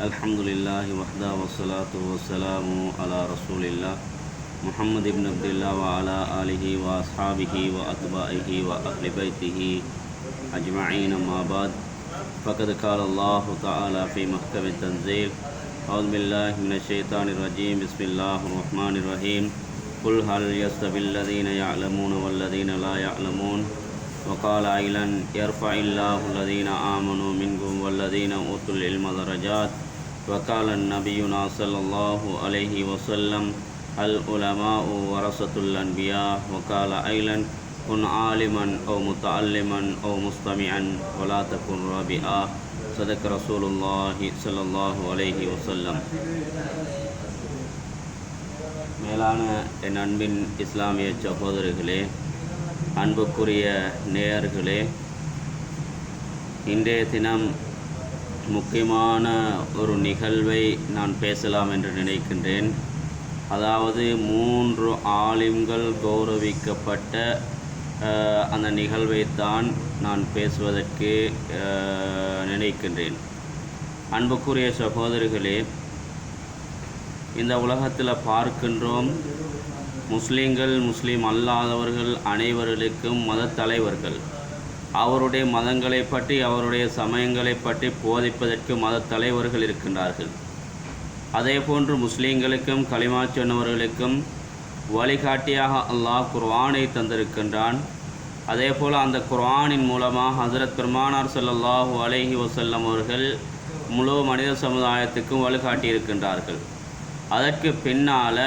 الحمد للہ وحدہ وسلاۃ وسلم علی رسول اللہ محمد ابن عبداللہ وعلی علیہ و صحابہ و اطباعہ و اہل بیتہ اجمعین اما بعد فقد قال اللہ تعالی فی محکم تنزیل اعوذ باللہ من الشیطان الرجیم بسم اللہ الرحمن الرحیم قل هل يستوي الذين يعلمون والذين لا يعلمون وقال عيلا يرفع الله الذين آمنوا منكم والذين اوتوا العلم درجات وقال النبينا صلى الله عليه وسلم العلماء ورثة الأنبياء وقال أيضا كن عالما أو متعلما أو مستمعا ولا تكن رابعا صدق رسول الله صلى الله عليه وسلم மேலான என் அன்பின் இஸ்லாமிய சகோதரர்களே அன்புக்குரிய நேயர்களே இன்றைய தினம் முக்கியமான ஒரு நிகழ்வை நான் பேசலாம் என்று நினைக்கின்றேன். அதாவது மூன்று ஆலிம்கள் கௌரவிக்கப்பட்ட அந்த அந்த நிகழ்வைத்தான் நான் பேசுவதற்கு நினைக்கின்றேன். அன்புக்குரிய சகோதரிகளே இந்த உலகத்தில் பார்க்கின்றோம் முஸ்லீம்கள் முஸ்லீம் அல்லாதவர்கள் அனைவர்களுக்கும் மத தலைவர்கள். அவருடைய மதங்களை பற்றி அவருடைய சமயங்களை பற்றி போதிப்பதற்கு மத தலைவர்கள் இருக்கின்றார்கள். அதே போன்று முஸ்லீம்களுக்கும் களிமா சொன்னவர்களுக்கும் வழிகாட்டியாக அல்லாஹ் குர்வானை தந்திருக்கின்றான். அதே போல் அந்த குர்ஆனின் மூலமாக ஹசரத் பெருமானார் ஸல்லல்லாஹு அலைஹி வசல்லம் அவர்கள் முழு மனித சமுதாயத்துக்கும் வழிகாட்டியிருக்கின்றார்கள். அதற்கு பின்னால்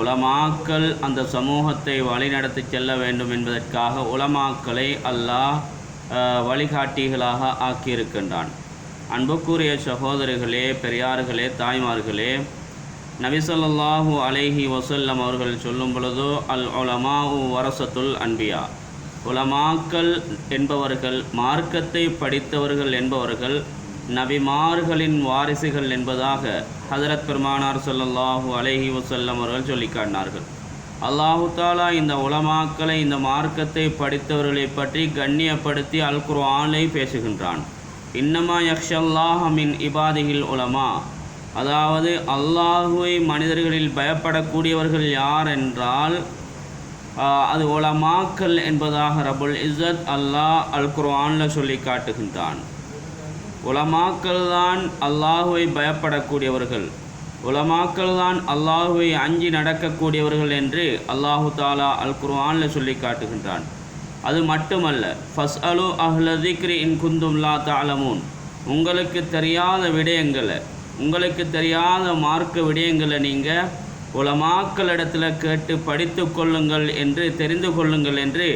உலமாக்கள் அந்த சமூகத்தை வழிநடத்தி செல்ல வேண்டும் என்பதற்காக உலமாக்களை அல்லாஹ் வழிகாட்டிகளாக ஆக்கியிருக்கின்றான். அன்புக்குரிய சகோதரிகளே பெரியார்களே தாய்மார்களே நபிசல்லாஹூ அலைஹி வசல்லம் அவர்கள் சொல்லும் பொழுதோ அல் உலமாவு வரசத்துல் அன்பியா. உலமாக்கள் என்பவர்கள் மார்க்கத்தை படித்தவர்கள் என்பவர்கள் நபிமார்களின் வாரிசுகள் என்பதாக ஹதரத் பெருமானார் சொல்லல்லாஹு அலைஹி வசல்லம் அவர்கள் சொல்லி காட்டினார்கள் அல்லாஹு தாலா இந்த உலமாக்களை இந்த மார்க்கத்தை படித்தவர்களை பற்றி கண்ணியப்படுத்தி அல் குர்ஆனை பேசுகின்றான். இன்னமா யக்ஷல்லாஹ் மின் இபாதிகில் உலமா. அதாவது அல்லாஹுவை மனிதர்களில் பயப்படக்கூடியவர்கள் யார் என்றால் அது உலமாக்கல் என்பதாக ரபுல் இஸ்ஸத் அல்லாஹ் அல் குர்ஆனில் சொல்லி காட்டுகின்றான் உலமாக்கள் தான் அல்லாஹுவை பயப்படக்கூடியவர்கள். உலமாக்கள் தான் அல்லாஹுவை அஞ்சி நடக்கக்கூடியவர்கள் என்று அல்லாஹு தாலா அல் குர்ஆனில் சொல்லி காட்டுகின்றான். அது மட்டுமல்ல ஃபஸ் அலு அஹ்லதிக்ரி இன் குந்தும் லா தாலமூன் உங்களுக்கு தெரியாத விடயங்களை உங்களுக்கு தெரியாத மார்க்க விடயங்களை நீங்கள் உலமாக்களிடத்தில் கேட்டு படித்து கொள்ளுங்கள் என்று தெரிந்து கொள்ளுங்கள் என்று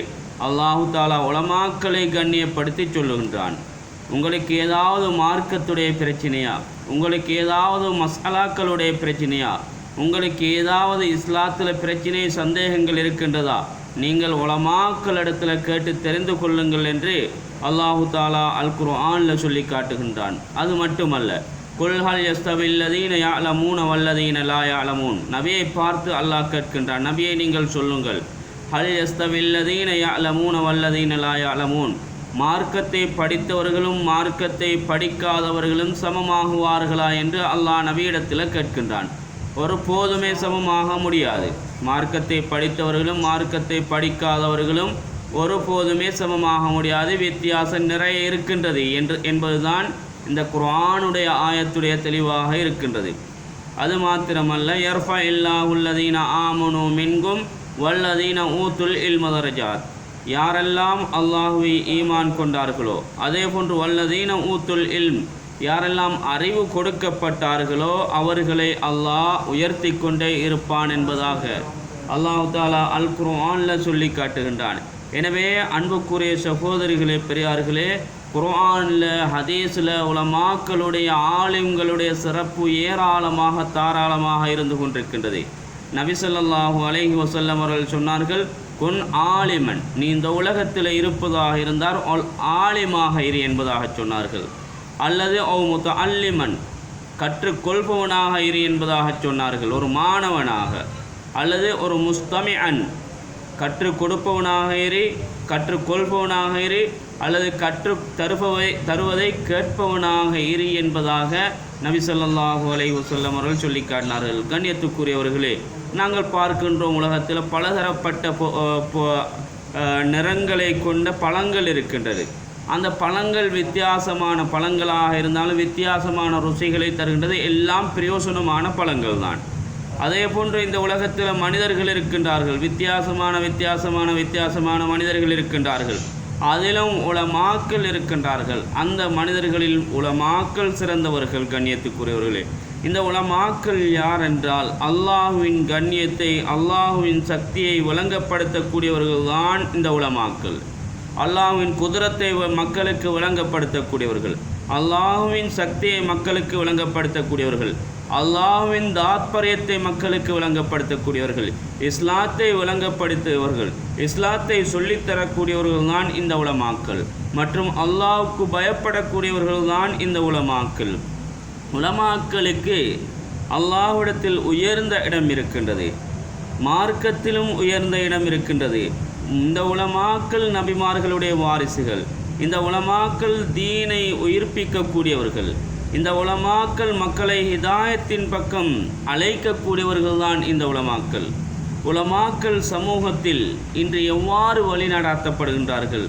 அல்லாஹு தாலா உலமாக்களை கண்ணியப்படுத்தி சொல்லுகின்றான். உங்களுக்கு ஏதாவது மார்க்கத்துடைய பிரச்சனையா? உங்களுக்கு ஏதாவது மசாலாக்களுடைய பிரச்சனையா? உங்களுக்கு ஏதாவது இஸ்லாத்தில் பிரச்சனை சந்தேகங்கள் இருக்கின்றதா? நீங்கள் உலமாக்களிடத்தில் கேட்டு தெரிந்து கொள்ளுங்கள் என்று அல்லாஹு தாலா அல் குர்ஆனில் சொல்லி காட்டுகின்றான். அது மட்டுமல்ல குல்ஹல் எஸ்தவில்லதீன யாலமூன வல்லதீன லா யாலமூன் நபியை பார்த்து அல்லாஹ் கேட்கின்றான். நபியை நீங்கள் சொல்லுங்கள் ஹல் எஸ்தவில்லதீன யாலமூன வல்லதீன லா யாலமூன் மார்க்கத்தை படித்தவர்களும் மார்க்கத்தை படிக்காதவர்களும் சமமாகுவார்களா என்று அல்லாஹ் நபியிடத்தில் கேட்கின்றான். ஒரு போதுமே சமமாக முடியாது. மார்க்கத்தை படித்தவர்களும் மார்க்கத்தை படிக்காதவர்களும் ஒரு போதுமே சமமாக முடியாது. வித்தியாசம் நிறைய இருக்கின்றது என்று என்பதுதான் இந்த குரானுடைய ஆயத்துடைய தெளிவாக இருக்கின்றது. அது மாத்திரமல்ல எர்ஃப இல்லா உள்ளதீன ஆமனு மின்கும் வல்லதீன ஊத்துல் இல்மதரஜாத் யாரெல்லாம் அல்லாஹுவை ஈமான் கொண்டார்களோ அதே போன்று வல்லதீன ஊத்துல் இல்ம் யாரெல்லாம் அறிவு கொடுக்கப்பட்டார்களோ அவர்களை அல்லாஹ் உயர்த்தி கொண்டே இருப்பான் என்பதாக அல்லாஹு தாலா அல் குர்ஆனில் சொல்லி காட்டுகின்றான். எனவே அன்புக்குரிய சகோதரிகளே பெரியார்களே குர்ஆனில் ஹதீஸில் உலமாக்களுடைய ஆலிம்களுடைய சிறப்பு ஏராளமாக தாராளமாக இருந்து கொண்டிருக்கின்றது. நபிசல்லாஹூ அலஹி வசல்லம் அவர்கள் சொன்னார்கள் குன் ஆலிமன். நீ இந்த உலகத்தில் இருப்பதாக இருந்தால் ஆல் ஆலிமாக இரு என்பதாக சொன்னார்கள். அல்லது ஓ முத்த அல்லிமன் கற்றுக்கொள்பவனாக இரு என்பதாக சொன்னார்கள். ஒரு மாணவனாக அல்லது ஒரு முஸ்தமி அன் கற்றுக் கொடுப்பவனாக இரு கற்றுக்கொள்பவனாக இரு அல்லது கற்று தருபவை தருவதை கேட்பவனாக இரு என்பதாக நபி சொல்லாஹு அலைஹி வஸல்லம் அவர்கள் சொல்லி காட்டினார்கள் கண்ணியத்துக்குரியவர்களே நாங்கள் பார்க்கின்றோம் உலகத்தில் பலதரப்பட்ட நிறங்களை கொண்ட பழங்கள் இருக்கின்றது. அந்த பழங்கள் வித்தியாசமான பழங்களாக இருந்தாலும் வித்தியாசமான ருசிகளை தருகின்றது. எல்லாம் பிரயோசனமான பழங்கள் தான் அதே போன்று இந்த உலகத்தில் மனிதர்கள் இருக்கின்றார்கள். வித்தியாசமான வித்தியாசமான வித்தியாசமான மனிதர்கள் இருக்கின்றார்கள். அதிலும் உலமாக்கள் இருக்கின்றார்கள். அந்த மனிதர்களில் உலமாக்கள் சிறந்தவர்கள் கண்ணியத்துக்குரியவர்களே. இந்த உலமாக்கள் யார் என்றால் அல்லாஹுவின் கண்ணியத்தை அல்லாஹுவின் சக்தியை விளங்கப்படுத்தக்கூடியவர்கள் தான் இந்த உலமாக்கள். அல்லாஹுவின் குதிரத்தை வ- மக்களுக்கு விளங்கப்படுத்தக்கூடியவர்கள். அல்லாஹுவின் சக்தியை மக்களுக்கு விளங்கப்படுத்தக்கூடியவர்கள். அல்லாஹ்வின் தாத்பரியத்தை மக்களுக்கு விளங்கப்படுத்தக்கூடியவர்கள் இஸ்லாத்தை விளங்கப்படுத்துபவர்கள் இஸ்லாத்தை சொல்லித்தரக்கூடியவர்கள் தான் இந்த உலமாக்கள் மற்றும் அல்லாவுக்கு பயப்படக்கூடியவர்கள் தான் இந்த உலமாக்கள். உலமாக்களுக்கு அல்லாஹ்விடத்தில் உயர்ந்த இடம் இருக்கின்றது மார்க்கத்திலும் உயர்ந்த இடம் இருக்கின்றது. இந்த உலமாக்கள் நபிமார்களுடைய வாரிசுகள் இந்த உலமாக்கள் தீனை உயிர்ப்பிக்கக்கூடியவர்கள் இந்த உலமாக்கள் மக்களை ஹிதாயத்தின் பக்கம் அழைக்கக்கூடியவர்கள் தான் இந்த உலமாக்கள். உலமாக்கள் சமூகத்தில் இன்று எவ்வாறு வழிநடாத்தப்படுகின்றார்கள்?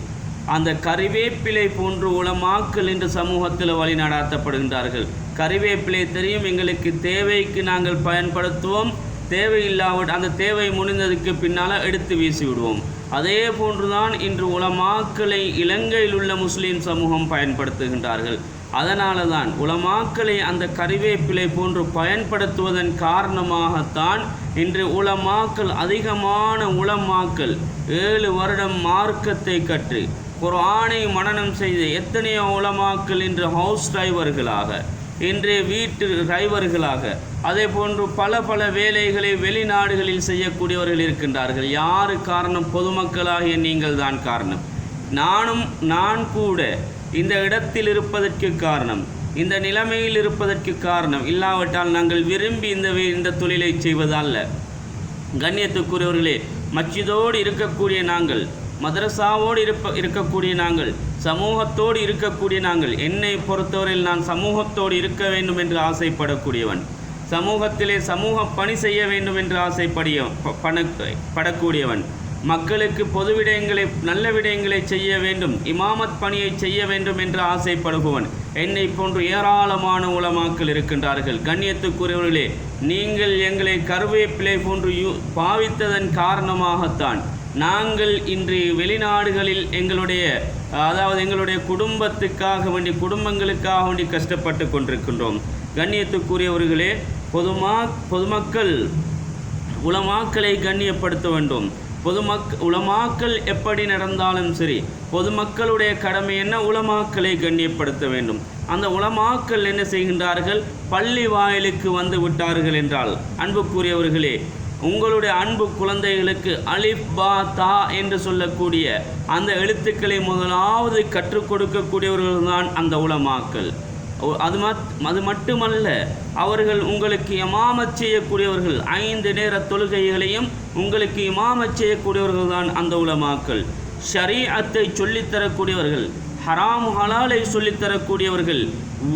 அந்த கறிவேப்பிலை போன்று உலமாக்கள் இன்று சமூகத்தில் வழிநடாத்தப்படுகின்றார்கள். கறிவேப்பிலை தெரியும் எங்களுக்கு தேவைக்கு நாங்கள் பயன்படுத்துவோம். தேவையில்லாவிட அந்த தேவை முடிந்ததுக்கு பின்னால் எடுத்து வீசி விடுவோம் அதே போன்றுதான் இன்று உலமாக்களை இலங்கையில் உள்ள முஸ்லீம் சமூகம் பயன்படுத்துகின்றார்கள். அதனால தான் உலமாக்களை அந்த கருவேப்பிலை போன்று பயன்படுத்துவதன் காரணமாகத்தான் இன்று உலமாக்கள் அதிகமான உலமாக்கள் ஏழு வருடம் மார்க்கத்தை கற்று குரானை மனனம் செய்த எத்தனையோ உலமாக்கள் இன்று ஹவுஸ் டிரைவர்களாக இன்று வீட்டு டிரைவர்களாக அதே போன்று பல பல வேலைகளை வெளிநாடுகளில் செய்யக்கூடியவர்கள் இருக்கின்றார்கள். யாரு காரணம்? பொதுமக்களாகிய நீங்கள் தான் காரணம். நானும் நான் கூட இந்த இடத்தில் இருப்பதற்கு காரணம் இந்த நிலைமையில் இருப்பதற்கு காரணம் இல்லாவிட்டால் நாங்கள் விரும்பி இந்த வே- இந்த தொழிலை செய்வதல்ல. கண்ணியத்துக்குரியவர்களே மச்சிதோடு இருக்கக்கூடிய நாங்கள் மதரசாவோடு இருப்ப இருக்கக்கூடிய நாங்கள் சமூகத்தோடு இருக்கக்கூடிய நாங்கள் என்னை பொறுத்தவரையில் நான் சமூகத்தோடு இருக்க வேண்டும் என்று ஆசைப்படக்கூடியவன். சமூகத்திலே சமூக பணி செய்ய வேண்டும் என்று ஆசைப்படிய ப- பண படக்கூடியவன். மக்களுக்கு பொது விடயங்களை நல்ல விடயங்களை செய்ய வேண்டும் இமாமத் பணியை செய்ய வேண்டும் என்று ஆசைப்படுபவன். என்னை போன்று ஏராளமான உலமாக்கள் இருக்கின்றார்கள். கண்ணியத்துக்குரியவர்களே நீங்கள் எங்களை கருவேப்பிலை போன்று யூ பாவித்ததன் காரணமாகத்தான் நாங்கள் இன்று வெளிநாடுகளில் எங்களுடைய அதாவது எங்களுடைய குடும்பத்துக்காக வேண்டி குடும்பங்களுக்காக வேண்டி கஷ்டப்பட்டு கொண்டிருக்கின்றோம். கண்ணியத்துக்குரியவர்களே பொதுமா பொதுமக்கள் உலமாக்களை கண்ணியப்படுத்த வேண்டும். பொதுமக் உலமாக்கள் எப்படி நடந்தாலும் சரி பொதுமக்களுடைய கடமை என்ன? உலமாக்களை கண்ணியப்படுத்த வேண்டும். அந்த உலமாக்கள் என்ன செய்கின்றார்கள்? பள்ளி வாயிலுக்கு வந்து விட்டார்கள் என்றால் அன்புக்குரியவர்களே உங்களுடைய அன்பு குழந்தைகளுக்கு அலிப் பா தா என்று சொல்லக்கூடிய அந்த எழுத்துக்களை முதலாவது கற்றுக் கொடுக்கக்கூடியவர்கள் தான் அந்த உலமாக்கள். அது மத் அது மட்டுமல்ல அவர்கள் உங்களுக்கு இமாமச் செய்யக்கூடியவர்கள் ஐந்து நேர தொழுகைகளையும் உங்களுக்கு இமாமச் செய்யக்கூடியவர்கள் தான் அந்த உலமாக்கள். ஷரீஅத்தை சொல்லித்தரக்கூடியவர்கள் ஹராம் ஹலாலை சொல்லித்தரக்கூடியவர்கள்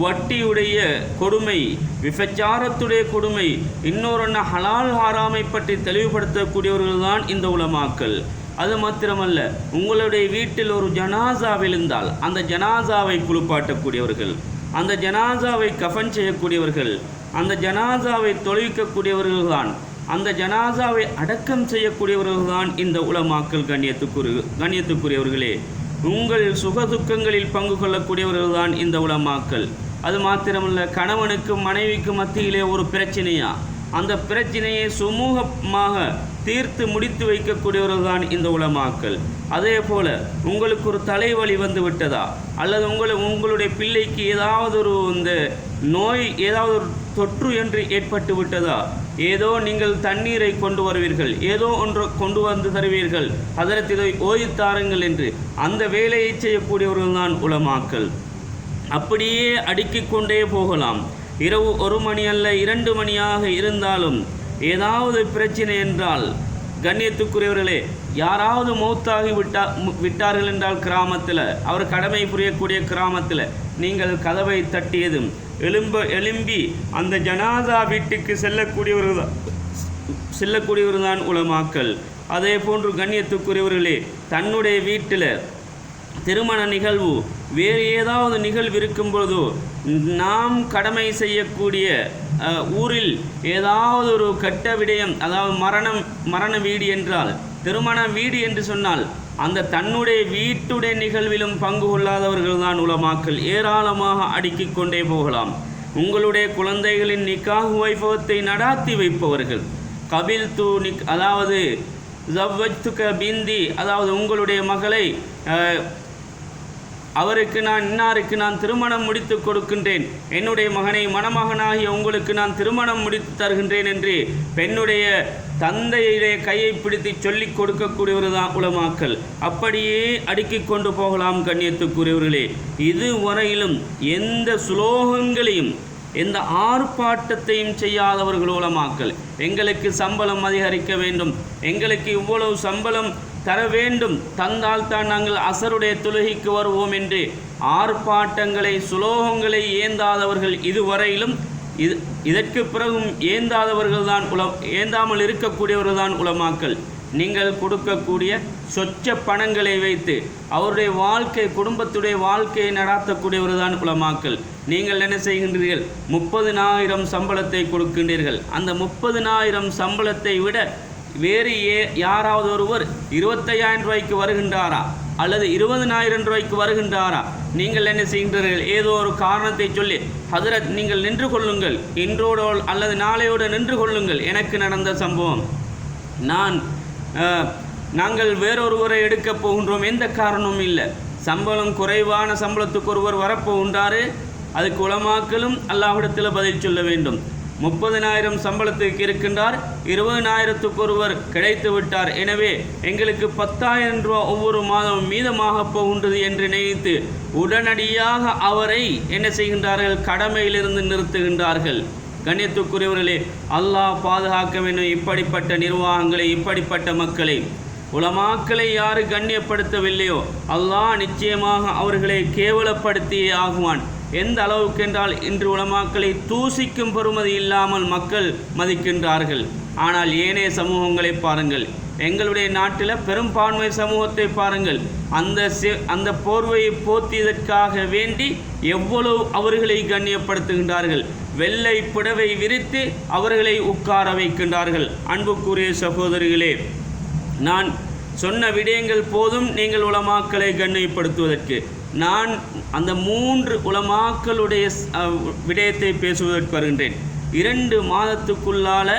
வட்டியுடைய கொடுமை விபச்சாரத்துடைய கொடுமை இன்னொரு ஹலால் ஹராமை பற்றி தெளிவுபடுத்தக்கூடியவர்கள் தான் இந்த உலமாக்கள். அது மாத்திரமல்ல உங்களுடைய வீட்டில் ஒரு ஜனாசா விழுந்தால் அந்த ஜனாசாவை குளிப்பாட்டக்கூடியவர்கள். அந்த ஜனாசாவை கஃபன் செய்யக்கூடியவர்கள் அந்த ஜனாசாவை தொழுவிக்கக்கூடியவர்கள் தான் அந்த ஜனாசாவை அடக்கம் செய்யக்கூடியவர்கள் தான் இந்த உலமாக்கள் கண்ணியத்துக்குரு கண்ணியத்துக்குரியவர்களே. உங்கள் சுகதுக்கங்களில் பங்கு கொள்ளக்கூடியவர்கள் தான் இந்த உலமாக்கள். அது மாத்திரமல்ல கணவனுக்கும் மனைவிக்கும் மத்தியிலே ஒரு பிரச்சனையா? அந்த பிரச்சனையை சுமூகமாக தீர்த்து முடித்து வைக்கக்கூடியவர்கள் தான் இந்த உலமாக்கள். அதே போல உங்களுக்கு ஒரு தலைவலி வந்து விட்டதா அல்லது உங்களை உங்களுடைய பிள்ளைக்கு ஏதாவது ஒரு இந்த நோய் ஏதாவது ஒரு தொற்று என்று ஏற்பட்டு விட்டதா ஏதோ நீங்கள் தண்ணீரை கொண்டு வருவீர்கள் ஏதோ ஒன்று கொண்டு வந்து தருவீர்கள் அதற்கு இதை ஓய்வு தாருங்கள் என்று அந்த வேலையை செய்யக்கூடியவர்கள் தான் உலமாக்கள். அப்படியே அடுக்கிக் கொண்டே போகலாம். இரவு ஒரு மணி அல்ல இரண்டு மணியாக இருந்தாலும் ஏதாவது பிரச்சனை என்றால் கண்ணியத்துக்குரியவர்களே யாராவது மௌத்தாகி விட்டா விட்டார்கள் என்றால் கிராமத்தில் அவர் கடமை புரியக்கூடிய கிராமத்தில் நீங்கள் கதவை தட்டியதும் எழும்ப எழும்பி அந்த ஜனாதா வீட்டுக்கு செல்லக்கூடியவர்கள் தான் செல்லக்கூடியவர் தான் உலமாக்கல் அதே போன்று கண்ணியத்துக்குரியவர்களே தன்னுடைய வீட்டில் திருமண நிகழ்வு வேறு ஏதாவது நிகழ்வு இருக்கும் பொழுதோ நாம் கடமை செய்யக்கூடிய ஊரில் ஏதாவது ஒரு கெட்ட விடயம் அதாவது மரணம் மரண வீடு என்றால் திருமண வீடு என்று சொன்னால் அந்த தன்னுடைய வீட்டுடைய நிகழ்விலும் பங்கு கொள்ளாதவர்கள் தான் உலமாக்கல் ஏராளமாக அடுக்கிக் கொண்டே போகலாம். உங்களுடைய குழந்தைகளின் நிக்காக வைபவத்தை நடாத்தி வைப்பவர்கள். கபில் தூ நிக் அதாவது ஜவ்வஜ்துக பிந்தி அதாவது உங்களுடைய மகளை அவருக்கு நான் இன்னாருக்கு நான் திருமணம் முடித்து கொடுக்கின்றேன். என்னுடைய மகனை மணமகனாகிய உங்களுக்கு நான் திருமணம் முடித்து தருகின்றேன் என்று பெண்ணுடைய தந்தையுடைய கையை பிடித்து சொல்லிக் கொடுக்கக்கூடியவர் தான் உலமாக்கல். அப்படியே அடுக்கிக் கொண்டு போகலாம் கண்ணியத்துக்குரியவர்களே. இதுவரையிலும் எந்த சுலோகங்களையும் எந்த ஆர்ப்பாட்டத்தையும் செய்யாதவர்கள் உலமாக்கல். எங்களுக்கு சம்பளம் அதிகரிக்க வேண்டும். எங்களுக்கு இவ்வளவு சம்பளம் தர வேண்டும். தந்தால் தான் நாங்கள் அசருடைய தொழுகைக்கு வருவோம் என்று ஆர்ப்பாட்டங்களை சுலோகங்களை ஏந்தாதவர்கள் இதுவரையிலும் இது இதற்கு பிறகும் ஏந்தாதவர்கள் தான் உல ஏந்தாமல் இருக்கக்கூடியவர்கள் தான் உலமாக்கல் நீங்கள் கொடுக்கக்கூடிய சொச்ச பணங்களை வைத்து அவருடைய வாழ்க்கை குடும்பத்துடைய வாழ்க்கையை நடாத்தக்கூடியவர் தான் உலமாக்கல் நீங்கள் என்ன செய்கின்றீர்கள்? முப்பதினாயிரம் சம்பளத்தை கொடுக்கின்றீர்கள். அந்த முப்பதினாயிரம் சம்பளத்தை விட வேறு ஏ யாராவது ஒருவர் இருபத்தையாயிரம் ரூபாய்க்கு வருகின்றாரா? அல்லது இருபதனாயிரம் ரூபாய்க்கு வருகின்றாரா? நீங்கள் என்ன செய்கின்றீர்கள்? ஏதோ ஒரு காரணத்தை சொல்லி ஹதரத் நீங்கள் நின்று கொள்ளுங்கள். இன்றோடோ அல்லது நாளையோடு நின்று கொள்ளுங்கள். எனக்கு நடந்த சம்பவம். நான் நாங்கள் வேறொருவரை எடுக்கப் போகின்றோம். எந்த காரணமும் இல்லை. சம்பளம் குறைவான சம்பளத்துக்கு ஒருவர் வரப்போகின்றாரு அதுக்கு உலமாக்களும் அல்லாஹிடத்தில் பதில் சொல்ல வேண்டும். முப்பதினாயிரம் சம்பளத்துக்கு இருக்கின்றார். இருபதினாயிரத்துக்கு ஒருவர் கிடைத்து விட்டார். எனவே எங்களுக்கு பத்தாயிரம் ரூபா ஒவ்வொரு மாதம் மீதமாக போகின்றது என்று நினைத்து உடனடியாக அவரை என்ன செய்கின்றார்கள்? கடமையிலிருந்து நிறுத்துகின்றார்கள். கண்ணியத்துக்குரியவர்களே அல்லாஹ் பாதுகாக்க வேண்டும். இப்படிப்பட்ட நிர்வாகங்களை இப்படிப்பட்ட மக்களை. உலமாக்களை யாரு கண்ணியப்படுத்தவில்லையோ? அல்லாஹ் நிச்சயமாக அவர்களை கேவலப்படுத்தியே ஆகுவான். எந்த அளவுக்கு என்றால் இன்று உலமாக்களை தூசிக்கும் பெறுமதி இல்லாமல் மக்கள் மதிக்கின்றார்கள். ஆனால் ஏனைய சமூகங்களை பாருங்கள். எங்களுடைய நாட்டில் பெரும்பான்மை சமூகத்தை பாருங்கள். அந்த அந்த போர்வையை போத்தியதற்காக வேண்டி எவ்வளவு அவர்களை கண்ணியப்படுத்துகின்றார்கள். வெள்ளை புடவை விரித்து அவர்களை உட்கார வைக்கின்றார்கள். அன்புக்குரிய சகோதரிகளே நான் சொன்ன விடயங்கள் போதும் நீங்கள் உலமாக்களை கண்ணியப்படுத்துவதற்கு. நான் அந்த மூன்று உலமாக்களுடைய விடயத்தை பேசுவதற்கு வருகின்றேன். இரண்டு மாதத்துக்குள்ளால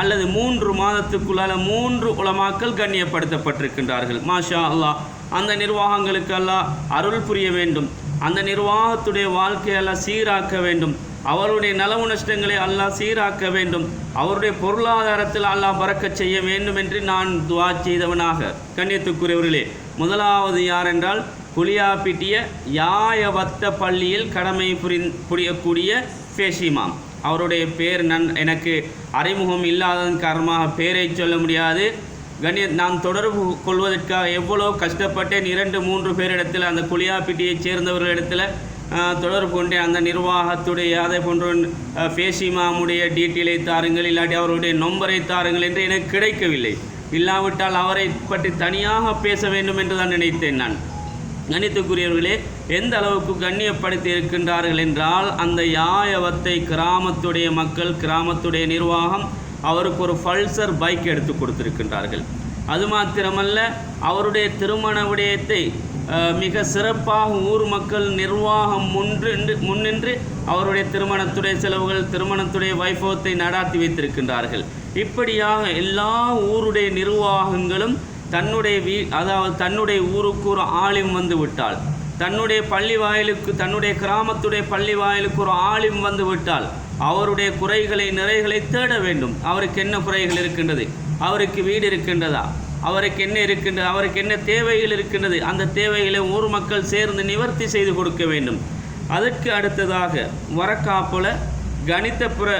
அல்லது மூன்று மாதத்துக்குள்ளால மூன்று உலமாக்கள் கண்ணியப்படுத்தப்பட்டிருக்கின்றார்கள். மாஷா அல்லாஹ் அந்த நிர்வாகங்களுக்கு அல்லாஹ் அருள் புரிய வேண்டும். அந்த நிர்வாகத்துடைய வாழ்க்கையெல்லாம் சீராக்க வேண்டும். அவருடைய நலவு நஷ்டங்களை அல்லாஹ் சீராக்க வேண்டும். அவருடைய பொருளாதாரத்தில் அல்லாஹ் பறக்கச் செய்ய வேண்டும் என்று நான் துவா செய்தவனாக. கண்ணியத்துக்குரியவர்களே முதலாவது யார் என்றால் புலியாப்பிட்டிய யாயவத்த பள்ளியில் கடமை புரி புரியக்கூடிய ஃபேஷிமாம் அவருடைய பேர் நன் எனக்கு அறிமுகம் இல்லாததன் காரணமாக பேரை சொல்ல முடியாது. கண்ணிய நான் தொடர்பு கொள்வதற்காக எவ்வளோ கஷ்டப்பட்டேன். இரண்டு மூன்று பேரிடத்தில் அந்த குளியாப்பிட்டியைச் சேர்ந்தவர்களிடத்தில் தொடர்பு கொண்டு அந்த நிர்வாகத்துடைய அதை போன்ற ஆஹ், ஃபேசிமாமுடைய டீட்டெயிலை தாருங்கள் இல்லாட்டி அவருடைய நம்பரை தாருங்கள் என்று எனக்கு கிடைக்கவில்லை. இல்லாவிட்டால் அவரை பற்றி தனியாக பேச வேண்டும் என்று தான் நினைத்தேன் நான். கணித்துக்குரியவர்களே எந்த அளவுக்கு கண்ணியப்படுத்தி இருக்கின்றார்கள் என்றால் அந்த யாயவத்தை கிராமத்துடைய மக்கள் கிராமத்துடைய நிர்வாகம் அவருக்கு ஒரு பல்சர் பைக் எடுத்து கொடுத்திருக்கின்றார்கள். அது மாத்திரமல்ல அவருடைய திருமண விடயத்தை மிக சிறப்பாக ஊர் மக்கள் நிர்வாகம் முன்னின்று முன்னின்று அவருடைய திருமணத்துடைய செலவுகள் திருமணத்துடைய வைபவத்தை நடாத்தி வைத்திருக்கின்றார்கள். இப்படியாக எல்லா ஊருடைய நிர்வாகங்களும் தன்னுடைய வீ அதாவது தன்னுடைய ஊருக்கு ஒரு ஆலிம் வந்து விட்டால் தன்னுடைய பள்ளி வாயிலுக்கு தன்னுடைய கிராமத்துடைய பள்ளி வாயிலுக்கு ஒரு ஆலிம் வந்து விட்டால் அவருடைய குறைகளை நிறைகளை தேட வேண்டும். அவருக்கு என்ன குறைகள் இருக்கின்றது? அவருக்கு வீடு இருக்கின்றதா? அவருக்கு என்ன இருக்கின்றது அவருக்கு என்ன தேவைகள் இருக்கின்றது அந்த தேவைகளை ஊர் மக்கள் சேர்ந்து நிவர்த்தி செய்து கொடுக்க வேண்டும். அதற்கு அடுத்ததாக வரக்காப்புல கணிதப்புற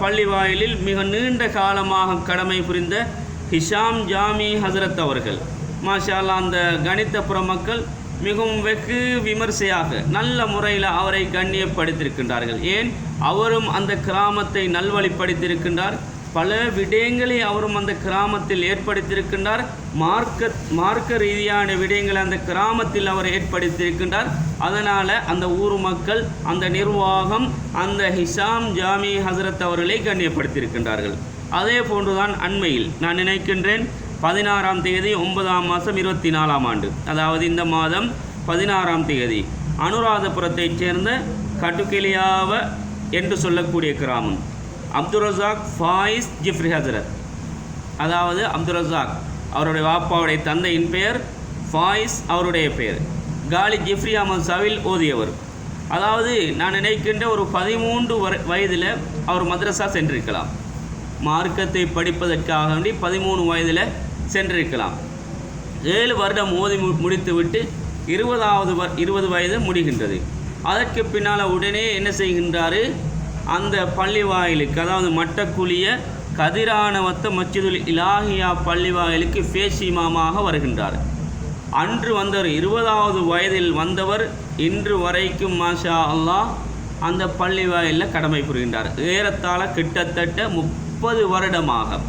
பள்ளி வாயிலில் மிக நீண்ட காலமாக கடமை புரிந்த ஹிஷாம் ஜாமி ஹசரத் அவர்கள். மாஷா அந்த கணிதப்புற மக்கள் மிகவும் வெகு விமர்சையாக நல்ல முறையில் அவரை கண்ணியப்படுத்தியிருக்கின்றார்கள். ஏன்? அவரும் அந்த கிராமத்தை நல்வழிப்படுத்தியிருக்கின்றார். பல விடயங்களை அவரும் அந்த கிராமத்தில் ஏற்படுத்தியிருக்கின்றார். மார்க்க மார்க்க ரீதியான விடயங்களை அந்த கிராமத்தில் அவர் ஏற்படுத்தியிருக்கின்றார். அதனால் அந்த ஊர் மக்கள் அந்த நிர்வாகம் அந்த ஹிசாம் ஜாமி ஹசரத் அவர்களை கண்ணியப்படுத்தியிருக்கின்றார்கள். அதே போன்றுதான் அண்மையில் நான் நினைக்கின்றேன் பதினாறாம் தேதி ஒன்பதாம் மாதம் இருபத்தி நாலாம் ஆண்டு. அதாவது இந்த மாதம் பதினாறாம் தேதி. அனுராதபுரத்தைச் சேர்ந்த கட்டுக்கிளியாவ என்று சொல்லக்கூடிய கிராமம். அப்துரசாக் ஃபாயிஸ் ஜிஃப்ரி ஹசரத். அதாவது அப்துல் ரசாக் அவருடைய வாப்பாவுடைய தந்தையின் பெயர் ஃபாயிஸ் அவருடைய பெயர். காலி ஜிஃப்ரி அமது சாவில் ஓதியவர். அதாவது நான் நினைக்கின்ற ஒரு பதிமூன்று வயதில் அவர் மதரசா சென்றிருக்கலாம். மார்க்கத்தை படிப்பதற்காக வேண்டி பதிமூணு வயதில் சென்றிருக்கலாம். ஏழு வருடம் ஓதி முடித்துவிட்டு இருபதாவது வ இருபது வயது முடிகின்றது. அதற்கு பின்னால் உடனே என்ன செய்கின்றார்? அந்த பள்ளி வாயிலுக்கு அதாவது மட்டக்குழிய கதிரானவத்த மச்சிதுல் இலாஹியா பள்ளி வாயிலுக்கு ஃபேஸ் இமாமாக வருகின்றார். அன்று வந்தவர் இருபதாவது வயதில் வந்தவர் இன்று வரைக்கும் மாஷா அல்லாஹ் அந்த பள்ளி வாயிலில் கடமை புரிகின்றார். ஏறத்தாழ கிட்டத்தட்ட முப்பது வருடமாக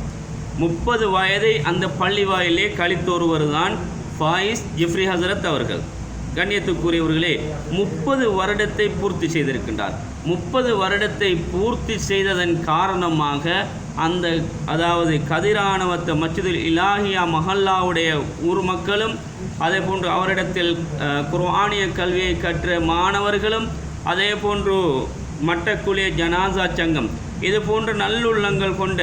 முப்பது வயதை அந்த பள்ளி வாயிலே கழித்தோருவர் தான் ஃபாயிஸ் ஜிஃப்ரி ஹசரத் அவர்கள். கண்ணியத்துக்குரியவர்களே முப்பது வருடத்தை பூர்த்தி செய்திருக்கின்றார். முப்பது வருடத்தை பூர்த்தி செய்ததன் காரணமாக அந்த அதாவது கதிரானவத்த மச்சிதில் இலாஹியா மஹல்லாவுடைய ஊர் மக்களும் அதே போன்று அவரிடத்தில் அஹ், குர்ஆனிய கல்வியை கற்ற மாணவர்களும் அதே போன்று மட்டக்குழிய ஜனாசா சங்கம் இது போன்ற நல்லுள்ளங்கள் கொண்ட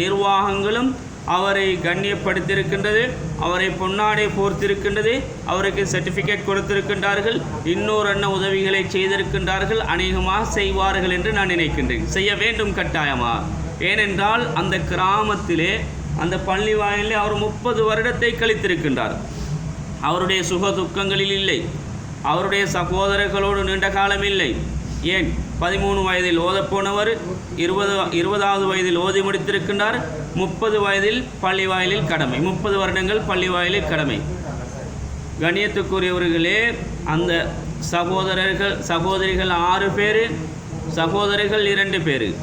நிர்வாகங்களும் அவரை கண்ணியப்படுத்தியிருக்கின்றது அவரை பொன்னாடை போர்த்திருக்கின்றது அவருக்கு சர்டிஃபிகேட் கொடுத்திருக்கின்றார்கள் இன்னொரு அண்ண உதவிகளை செய்திருக்கின்றார்கள் அநேகமாக செய்வார்கள் என்று நான் நினைக்கின்றேன். செய்ய வேண்டும் கட்டாயமாக ஏனென்றால் அந்த கிராமத்திலே அந்த பள்ளி வாயிலே அவர் முப்பது வருடத்தை கழித்திருக்கின்றார். அவருடைய சுக துக்கங்களில் இல்லை. அவருடைய சகோதரர்களோடு நீண்ட காலம் இல்லை. ஏன்? பதிமூணு வயதில் ஓதப்போனவர் இருபது இருபதாவது வயதில் ஓதி முடித்திருக்கின்றார் முப்பது வயதில் பள்ளி வாயிலில் கடமை முப்பது வருடங்கள் பள்ளி வாயிலில் கடமை. கணியத்துக்குரியவர்களே அந்த சகோதரர்கள் சகோதரிகள் ஆறு பேர் சகோதரிகள் இரண்டு பேர்.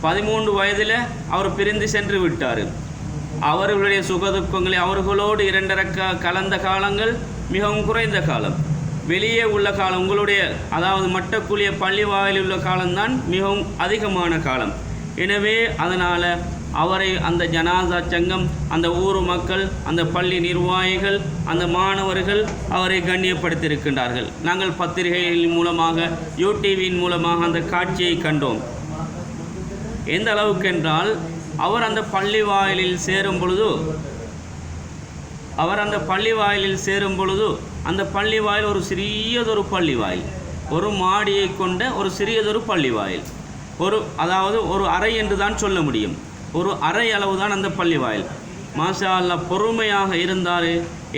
பதிமூன்று வயதில் அவர் பிரிந்து சென்று விட்டார். அவர்களுடைய சுகதுக்கங்களை அவர்களோடு இரண்டரை க- கலந்த காலங்கள் மிகவும் குறைந்த காலம். வெளியே உள்ள காலம் உங்களுடைய அதாவது மட்டக்குழிய பள்ளி வாயிலில் உள்ள காலம்தான் மிகவும் அதிகமான காலம். எனவே அதனால் அவரை அந்த ஜனாசா சங்கம் அந்த ஊர் மக்கள் அந்த பள்ளி நிர்வாகிகள் அந்த மாணவர்கள் அவரை கண்ணியப்படுத்தியிருக்கின்றார்கள். நாங்கள் பத்திரிகைகளின் மூலமாக யூடிவியின் மூலமாக அந்த காட்சியை கண்டோம். எந்த அளவுக்கு என்றால் அவர் அந்த பள்ளி வாயிலில் சேரும் பொழுது அவர் அந்த பள்ளி வாயிலில் சேரும் பொழுது அந்த பள்ளி வாயில் ஒரு சிறியதொரு பள்ளி வாயில் ஒரு மாடியை கொண்ட ஒரு சிறியதொரு பள்ளி வாயில் ஒரு அதாவது ஒரு அறை என்று தான் சொல்ல முடியும். ஒரு அறை அளவு தான் அந்த பள்ளி வாயில் மாஷா அல்லா பொறுமையாக இருந்தார்.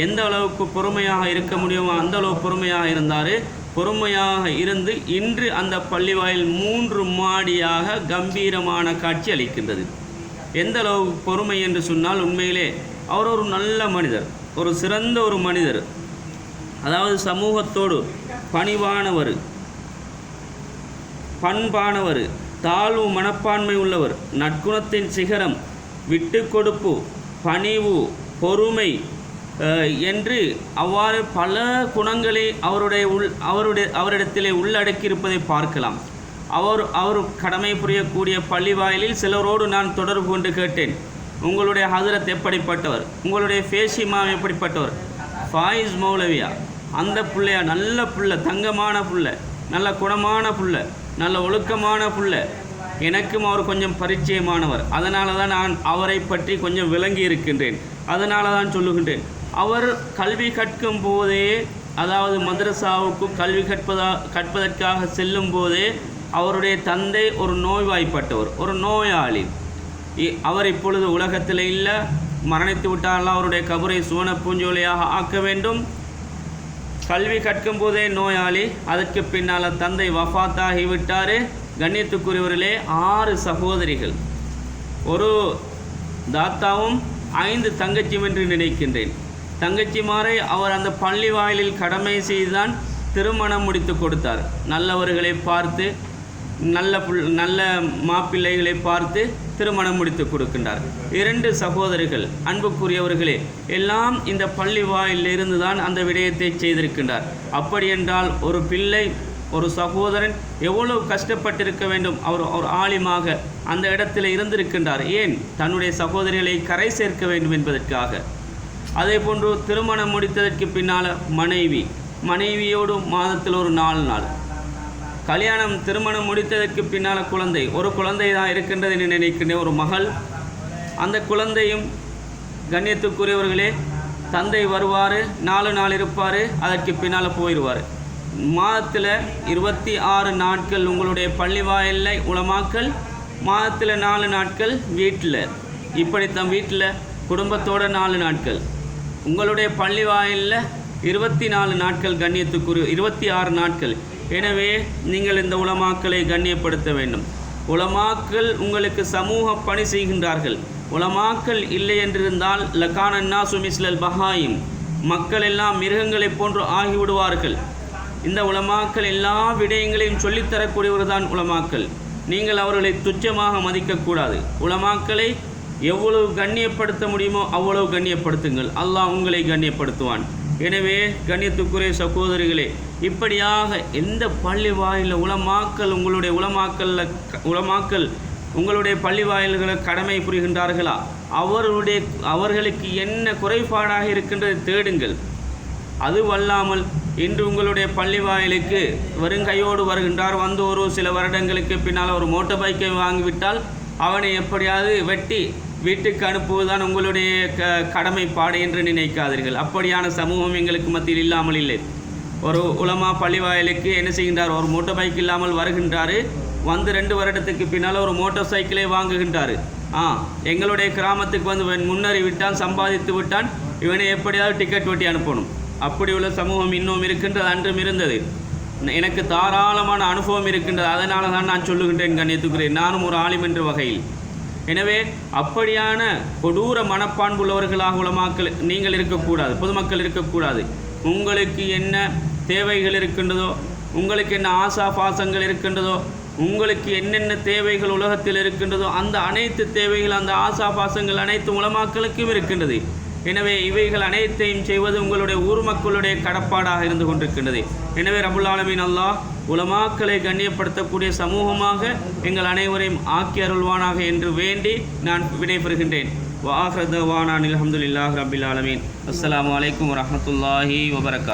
எந்த அளவுக்கு பொறுமையாக இருக்க முடியுமோ அந்த அளவு பொறுமையாக இருந்தார். பொறுமையாக இருந்து இன்று அந்த பள்ளி வாயில் மூன்று மாடியாக கம்பீரமான காட்சி அளிக்கின்றது. எந்த அளவு பொறுமை என்று சொன்னால் உண்மையிலே அவர் ஒரு நல்ல மனிதர். ஒரு சிறந்த ஒரு மனிதர். அதாவது சமூகத்தோடு பணிவானவர் பண்பானவர் தாழ்வு மனப்பான்மை உள்ளவர் நற்குணத்தின் சிகரம் விட்டு கொடுப்பு பணிவு பொறுமை என்று அவ்வாறு பல குணங்களை அவருடைய உள் அவருடைய அவரிடத்திலே உள்ளடக்கியிருப்பதை பார்க்கலாம். அவர் அவர் கடமை புரியக்கூடிய பள்ளி வாயிலில் சிலரோடு நான் தொடர்பு கொண்டு கேட்டேன். உங்களுடைய ஹசரத் எப்படிப்பட்டவர்? உங்களுடைய ஃபேஷிமா எப்படிப்பட்டவர்? ஃபாயிஸ் மௌலவியா. அந்த பிள்ளையா நல்ல பிள்ளை தங்கமான பிள்ளை நல்ல குணமான பிள்ளை நல்ல ஒழுக்கமான பிள்ளை. எனக்கும் அவர் கொஞ்சம் பரிச்சயமானவர். அதனால தான் நான் அவரை பற்றி கொஞ்சம் விளங்கி இருக்கின்றேன். அதனால தான் சொல்லுகின்றேன். அவர் கல்வி கற்கும் போதே அதாவது மதரசாவுக்கு கல்வி கற்பதா கற்பதற்காக செல்லும் போதே அவருடைய தந்தை ஒரு நோய்வாய்ப்பட்டவர் ஒரு நோயாளி. அவர் இப்பொழுது உலகத்தில் இல்லை. மரணித்து விட்டால் அவருடைய கபரை சுவன பூஞ்சோலையாக ஆக்க வேண்டும். கல்வி கற்கும் போதே நோயாளி அதற்கு பின்னால் தந்தை வஃபாத்தாகி விட்டார் கண்ணியத்துக்குரியவர்களே ஆறு சகோதரிகள். ஒரு தாத்தாவும் ஐந்து தங்கச்சியும் என்று நினைக்கின்றேன். தங்கச்சிமாரை அவர் அந்த பள்ளி வாயிலில் கடமை செய்துதான் திருமணம் முடித்து கொடுத்தார். நல்லவர்களை பார்த்து நல்ல நல்ல மாப்பிள்ளைகளை பார்த்து திருமணம் முடித்து கொடுக்கின்றார். இரண்டு சகோதரிகள் அன்புக்குரியவர்களே எல்லாம் இந்த பள்ளி வாயிலிருந்து தான் அந்த விடயத்தை செய்திருக்கின்றார். அப்படியென்றால் ஒரு பிள்ளை ஒரு சகோதரன் எவ்வளவு கஷ்டப்பட்டிருக்க வேண்டும்? அவர் ஒரு ஆலிமாக அந்த இடத்தில் இருந்திருக்கின்றார். ஏன்? தன்னுடைய சகோதரிகளை கரை சேர்க்க வேண்டும் என்பதற்காக. அதே போன்று திருமணம் முடித்ததற்கு பின்னால் மனைவி. மனைவியோடு மாதத்தில் ஒரு நாலு நாள். கல்யாணம் திருமணம் முடித்ததற்கு பின்னால் குழந்தை. ஒரு குழந்தை தான் இருக்கின்றது என்று நினைக்கின்றேன் ஒரு மகள். அந்த குழந்தையும் கண்ணியத்துக்குரியவர்களே தந்தை வருவார் நாலு நாள் இருப்பார் அதற்கு பின்னால் போயிடுவார். மாதத்தில் இருபத்தி ஆறு நாட்கள் உங்களுடைய பள்ளி வாயிலில் உலமாக்கல் மாதத்தில் நாலு நாட்கள் வீட்டில். இப்படித்தான் வீட்டில் குடும்பத்தோட நாலு நாட்கள். உங்களுடைய பள்ளி வாயிலில் இருபத்தி நாலு நாட்கள் கண்ணியத்துக்குரிய இருபத்தி ஆறு நாட்கள். எனவே நீங்கள் இந்த உலமாக்களை கண்ணியப்படுத்த வேண்டும். உலமாக்கள் உங்களுக்கு சமூக பணி செய்கின்றார்கள். உலமாக்கள் இல்லை என்றிருந்தால் லகானன்னா சுமிஸ்லல் பஹாயும். மக்கள் எல்லாம் மிருகங்களைப் போன்று ஆகிவிடுவார்கள். இந்த உலமாக்கள் எல்லா விடயங்களையும் சொல்லித்தரக்கூடியவர்தான் உலமாக்கள். நீங்கள் அவர்களை துச்சமாக மதிக்கக்கூடாது. உலமாக்களை எவ்வளவு கண்ணியப்படுத்த முடியுமோ அவ்வளவு கண்ணியப்படுத்துங்கள். அல்லாஹ் உங்களை கண்ணியப்படுத்துவான். எனவே கண்ணியத்துக்குரிய சகோதரிகளே இப்படியாக எந்த பள்ளி வாயிலில் உலமாக்கல் உங்களுடைய உளமாக்கல்ல உலமாக்கல் உங்களுடைய பள்ளி வாயில்களை கடமை புரிகின்றார்களா? அவர்களுடைய அவர்களுக்கு என்ன குறைபாடாக இருக்கின்றது தேடுங்கள். அதுவல்லாமல் இன்று உங்களுடைய பள்ளி வாயிலுக்கு வருங்கையோடு வருகின்றார். வந்து ஒரு சில வருடங்களுக்கு பின்னால் ஒரு மோட்டார் பைக்கை வாங்கிவிட்டால் அவனை எப்படியாவது வெட்டி வீட்டுக்கு அனுப்புவதுதான் உங்களுடைய க கடமைப்பாடு என்று நினைக்காதீர்கள். அப்படியான சமூகம் எங்களுக்கு மத்தியில் இல்லாமல் இல்லை. ஒரு உலமா பள்ளிவாயலுக்கு என்ன செய்கின்றார்? ஒரு மோட்டார் பைக் இல்லாமல் வருகின்றார். வந்து ரெண்டு வருடத்துக்கு பின்னால் ஒரு மோட்டார் சைக்கிளை வாங்குகின்றார். ஆ எங்களுடைய கிராமத்துக்கு வந்து முன்னறி விட்டான் சம்பாதித்து விட்டான். இவனை எப்படியாவது டிக்கெட் வெட்டி அனுப்பணும். அப்படி உள்ள சமூகம் இன்னும் இருக்கின்றது அன்றும் இருந்தது. எனக்கு தாராளமான அனுபவம் இருக்கின்றது. அதனால தான் நான் சொல்லுகின்றேன் கண்ணியத்துக்குறேன் நானும் ஒரு ஆலிம் என்ற வகையில். எனவே அப்படியான கொடூர மனப்பான்புள்ளவர்களாக உலமாக்கள் நீங்கள் இருக்கக்கூடாது பொதுமக்கள் இருக்கக்கூடாது. உங்களுக்கு என்ன தேவைகள் இருக்கின்றதோ உங்களுக்கு என்ன ஆசா பாசங்கள் இருக்கின்றதோ உங்களுக்கு என்னென்ன தேவைகள் உலகத்தில் இருக்கின்றதோ அந்த அனைத்து தேவைகள் அந்த ஆசா பாசங்கள் அனைத்து உலமாக்களுக்கும் இருக்கின்றது. எனவே இவைகள் அனைத்தையும் செய்வது உங்களுடைய ஊர் மக்களுடைய கடப்பாடாக இருந்து கொண்டிருக்கின்றது. எனவே ரபுல் ஆலமீன் அல்லாஹ் உலமாக்களை கண்ணியப்படுத்தக்கூடிய சமூகமாக எங்கள் அனைவரையும் ஆக்கி அருள்வானாக என்று வேண்டி நான் விடைபெறுகின்றேன். வாஹ்ரதவானான் அலமதுல்லாஹ் ரபில் ஆலமீன். அஸ்லாம் அலைக்கும் வரமத்துல்லாஹி வபரகாத்.